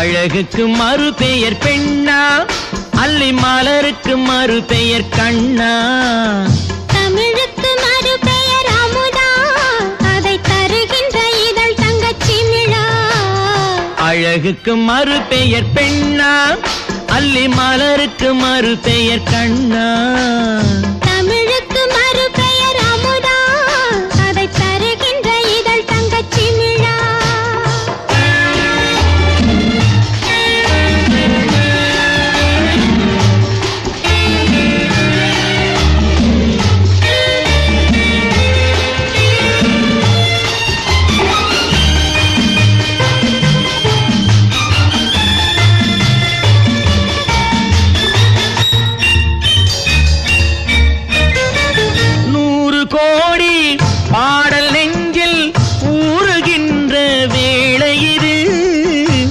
அழகுக்கு மறு பெயர் பெண்ணா அல்லி மலருக்கு மறு பெயர் கண்ணா. தமிழுக்கு மறு பெயர் அமுதா அதை தருகின்ற இதழ் தங்கச் சிமிழா அழகுக்கு மறு பெயர் பெண்ணா அல்லி மலருக்கு மறு பெயர் கண்ணா.